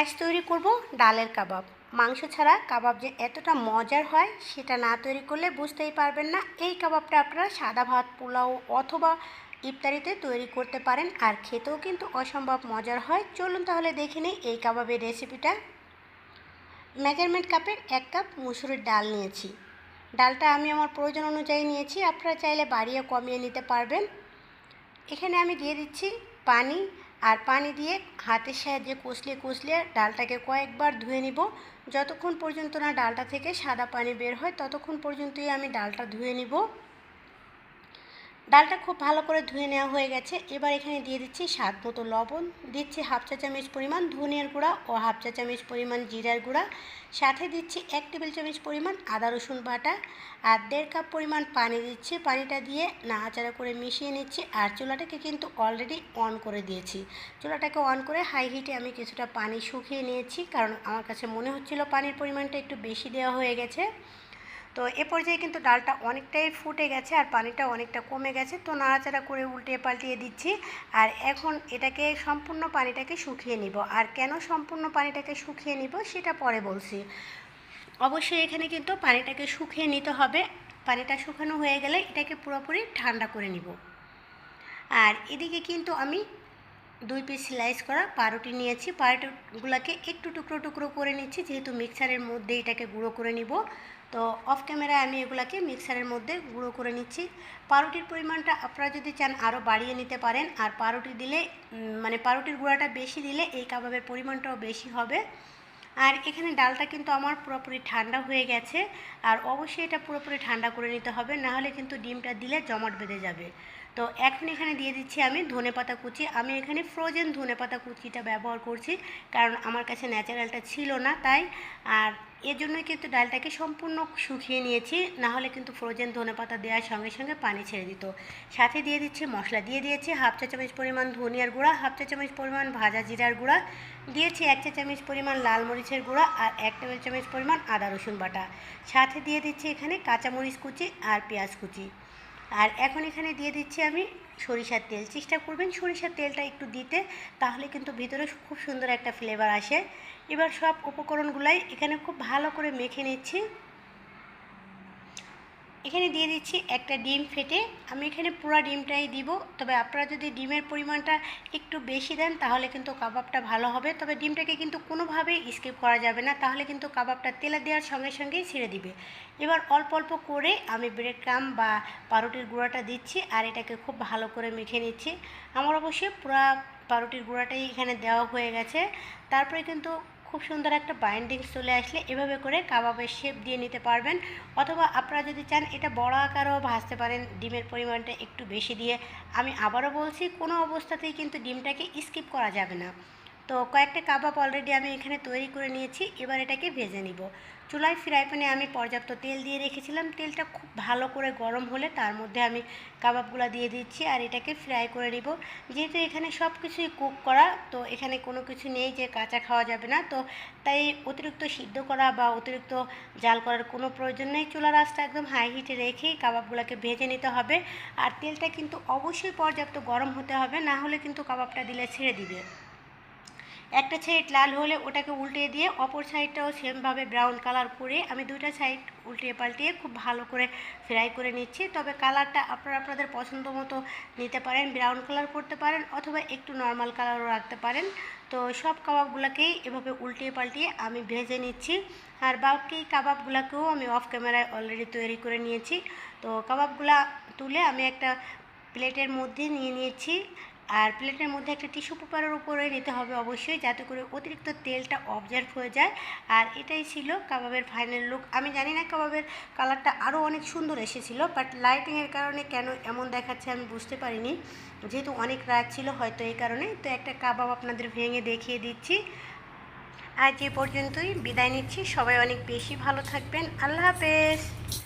আজ তৈরি করব ডালের কাবাব। মাংস ছাড়া কাবাব যে এতটা মজার হয়, সেটা না তৈরি করলে বুঝতেই পারবেন না এই কাবাবটা আপনারা সাদা ভাত, পোলাও অথবা ইফতারিতে তৈরি করতে পারেন আর খেতেও কিন্তু অসম্ভব মজার হয়। চলুন তাহলে দেখে নিই এই কাবাবের রেসিপিটা। মেজারমেন্ট কাপের এক কাপ মুসুরির ডাল নিয়েছি। ডালটা আমি আমার প্রয়োজন অনুযায়ী নিয়েছি, আপনারা চাইলে বাড়িয়ে কমিয়ে নিতে পারবেন। এখানে আমি দিয়ে দিচ্ছি পানি আর পানি দিয়ে হাতের সাহায্যে কষলে কষলে ডালটাকে কয়েকবার ধুয়ে নিব। যতক্ষণ পর্যন্ত না ডালটা থেকে সাদা পানি বের হয়, ততক্ষণ পর্যন্তই আমি ডালটা ধুয়ে নিব। ডালটা খুব ভালো করে ধুয়ে নেওয়া হয়ে গেছে। এবার এখানে দিয়ে দিচ্ছি স্বাদ মতো লবণ। দিচ্ছি হাফ চা চামচ পরিমাণ ধনিয়ার গুঁড়া ও হাফ চা চামচ পরিমাণ জিরার গুঁড়া। সাথে দিচ্ছি এক টেবিল চামচ পরিমাণ আদা রসুন বাটা। আর দেড় কাপ পরিমাণ পানি দিচ্ছি। পানিটা দিয়ে নাড়াচাড়া করে মিশিয়ে নিচ্ছি। আর চুলাটাকে কিন্তু অলরেডি অন করে দিয়েছি। চুলাটাকে অন করে হাই হিটে আমি কিছুটা পানি শুকিয়ে নিয়েছি। কারণ আমার কাছে মনে হচ্ছিল পানির পরিমাণটা একটু বেশি দেওয়া হয়ে গেছে। তো এ পর্যায়ে কিন্তু ডালটা অনেকটাই ফুটে গেছে আর পানিটা অনেকটা কমে গেছে। তো নাড়াচাড়া করে উল্টিয়ে পাল্টিয়ে দিচ্ছি আর এখন এটাকে সম্পূর্ণ পানিটাকে শুকিয়ে নিব। আর কেন সম্পূর্ণ পানিটাকে শুকিয়ে নিব সেটা পরে বলছি। অবশ্যই এখানে কিন্তু পানিটাকে শুকিয়ে নিতে হবে। পানিটা শুকানো হয়ে গেলে এটাকে পুরোপুরি ঠান্ডা করে নিব। আর এদিকে কিন্তু আমি দুই পিস স্লাইস করা পাউরুটি নিয়েছি। পাউরুটিগুলোকে একটু টুকরো টুকরো করে নিচ্ছি, যেহেতু মিক্সারের মধ্যে এটাকে গুঁড়ো করে নিব। তো অফ ক্যামেরায় আমি এগুলাকে মিক্সারের মধ্যে গুঁড়ো করে নিচ্ছি। পাউরুটির পরিমাণটা আপনারা যদি চান আরও বাড়িয়ে নিতে পারেন, আর পাউরুটি দিলে মানে পাউরুটির গুঁড়াটা বেশি দিলে এই কাবাবের পরিমাণটাও বেশি হবে। আর এখানে ডালটা কিন্তু আমার পুরোপুরি ঠান্ডা হয়ে গেছে, আর অবশ্যই এটা পুরোপুরি ঠান্ডা করে নিতে হবে, নাহলে কিন্তু ডিমটা দিলে জমাট বেঁধে যাবে। তো এখন এখানে দিয়ে দিচ্ছি আমি ধনে পাতা কুচি। আমি এখানে ফ্রোজেন ধনে পাতা কুচিটা ব্যবহার করছি, কারণ আমার কাছে ন্যাচারালটা ছিল না তাই। আর এর জন্যই কিন্তু ডালটাকে সম্পূর্ণ শুকিয়ে নিয়েছি, না হলে কিন্তু ফ্রোজেন ধনে পাতা দেওয়ার সঙ্গে সঙ্গে পানি ছেড়ে দিত। সাথে দিয়ে দিচ্ছি মশলা, দিয়ে দিয়েছি হাফ চা চামচ পরিমাণ ধনিয়ার গুঁড়া, হাফ চা চামচ পরিমাণ ভাজা জিরার গুঁড়া, দিয়েছি এক চা চামচ পরিমাণ লাল মরিচের গুঁড়া আর এক টেবিল চামচ পরিমাণ আদা রসুন বাটা। সাথে দিয়ে দিচ্ছি এখানে কাঁচামরিচ কুচি আর পেঁয়াজ কুচি। আর এখন এখানে দিয়ে দিচ্ছি আমি সরিষার তেল। চেষ্টা করবেন সরিষার তেলটা একটু দিতে, তাহলে কিন্তু ভিতরে খুব সুন্দর একটা ফ্লেভার আসে। এবার সব উপকরণগুলাই এখানে খুব ভালো করে মেখে নিচ্ছি। এখানে দিয়ে দিচ্ছি একটা ডিম ফেটে। আমি এখানে পুরো ডিমটাই দিব, তবে আপনারা যদি ডিমের পরিমাণটা একটু বেশি দেন, তাহলে কিন্তু কাবাবটা ভালো হবে। তবে ডিমটাকে কিন্তু কোনোভাবেই স্কিপ করা যাবে না, তাহলে কিন্তু কাবাবটা তেলে দেওয়ার সঙ্গে সঙ্গেই ছেড়ে দিবে। এবার অল্প অল্প করে আমি ব্রেড ক্রাম বা পাউরুটির গুঁড়াটা দিচ্ছি, আর এটাকে খুব ভালো করে মেখে নিচ্ছি। আমার অবশ্যই পুরা পাউরুটির গুঁড়াটাই এখানে দেওয়া হয়ে গেছে। তারপরে কিন্তু খুব সুন্দর একটা বাইন্ডিংস চলে আসলে এভাবে করে কাবাবের শেপ দিয়ে নিতে পারবেন। অথবা আপনারা যদি চান এটা বড় আকারও ভাজতে পারেন, ডিমের পরিমাণটা একটু বেশি দিয়ে। আমি আবারও বলছি, কোনো অবস্থাতেই কিন্তু ডিমটাকে স্কিপ করা যাবে না। তো কয়েকটা কাবাব অলরেডি আমি এখানে তৈরি করে নিয়েছি, এবার এটাকে ভেজে নিব। চুলায় ফ্রাই প্যানে আমি পর্যাপ্ত তেল দিয়ে রেখেছিলাম। তেলটা খুব ভালো করে গরম হলে তার মধ্যে আমি কাবাবগুলো দিয়ে দিচ্ছি আর এটাকে ফ্রাই করে নিব। যেহেতু এখানে সব কিছুই কুক করা, তো এখানে কোনো কিছু নেই যে কাঁচা খাওয়া যাবে না। তো তাই অতিরিক্ত সিদ্ধ করা বা অতিরিক্ত জাল করার কোনো প্রয়োজন নেই। চুলার আঁচটা একদম হাই হিটে রেখেই কাবাবগুলোকে ভেজে নিতে হবে। আর তেলটা কিন্তু অবশ্যই পর্যাপ্ত গরম হতে হবে, না হলে কিন্তু কাবাবটা দিলে ছেড়ে দিবে। একটা সাইড লাল হলে ওটাকে উল্টিয়ে দিয়ে, অপর সাইডটাও সেমভাবে ব্রাউন কালার করে আমি দুইটা সাইড উল্টিয়ে পাল্টিয়ে খুব ভালো করে ফ্রাই করে নিচ্ছি। তবে কালারটা আপনারা আপনাদের পছন্দ মতো নিতে পারেন ব্রাউন কালার করতে পারেন অথবা একটু নর্মাল কালারও রাখতে পারেন। তো সব কাবাবগুলোকেই এভাবে উল্টিয়ে পাল্টিয়ে আমি ভেজে নিচ্ছি। আর বাকি কাবাবগুলোকেও আমি অফ ক্যামেরায় অলরেডি তৈরি করে নিয়েছি। তো কাবাবগুলা তুলে আমি একটা প্লেটের মধ্যে নিয়ে নিয়েছি। আর প্লেটের মধ্যে একটা টিস্যু পেপারের উপরে নিতে হবে অবশ্যই, যাতে করে অতিরিক্ত তেলটা অবজার্ভ হয়ে যায়। আর এটাই ছিল কাবাবের ফাইনাল লুক আমি জানি না কাবাবের কালারটা আরও অনেক সুন্দর এসেছিল বাট লাইটিংয়ের কারণে কেন এমন দেখাচ্ছে আমি বুঝতে পারিনি। যেহেতু অনেক রাত ছিল হয়তো এই কারণে, তো একটা কাবাব আপনাদের ভেঙে দেখিয়ে দিচ্ছি। আজ এ পর্যন্তই, বিদায় নিচ্ছি। সবাই অনেক বেশি ভালো থাকবেন। আল্লাহ হাফেজ।